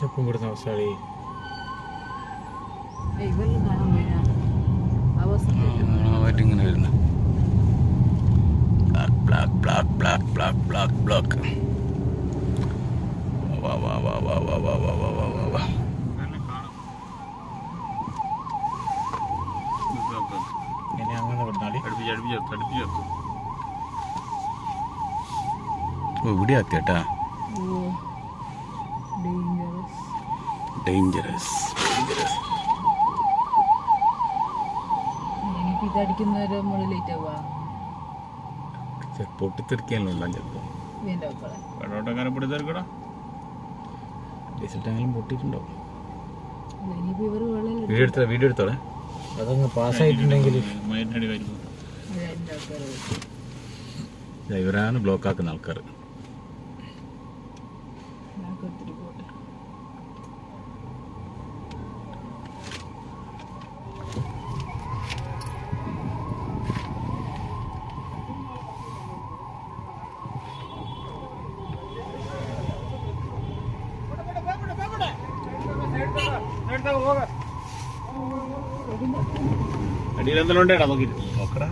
ചെപ്പം കൊടുത്ത അവസാളി ഇങ്ങനെ വരുന്നു black black black black black black വാ വാ വാ വാ വാ വാ വാ വാ വാ വാ വാ ഇവിടെ എത്തിയട്ടാ ഡേഞ്ചറസ് ഡ്രൈവറാണ് പൊട്ടിത്തെറിക്കാനുള്ള വീഡിയോ വീഡിയോ ബ്ലോക്ക് ആക്കുന്ന ആൾക്കാർ അടിയിലെന്തെങ്കിലും ഉണ്ടേടാ നോക്കിട്ട് നോക്കടാ.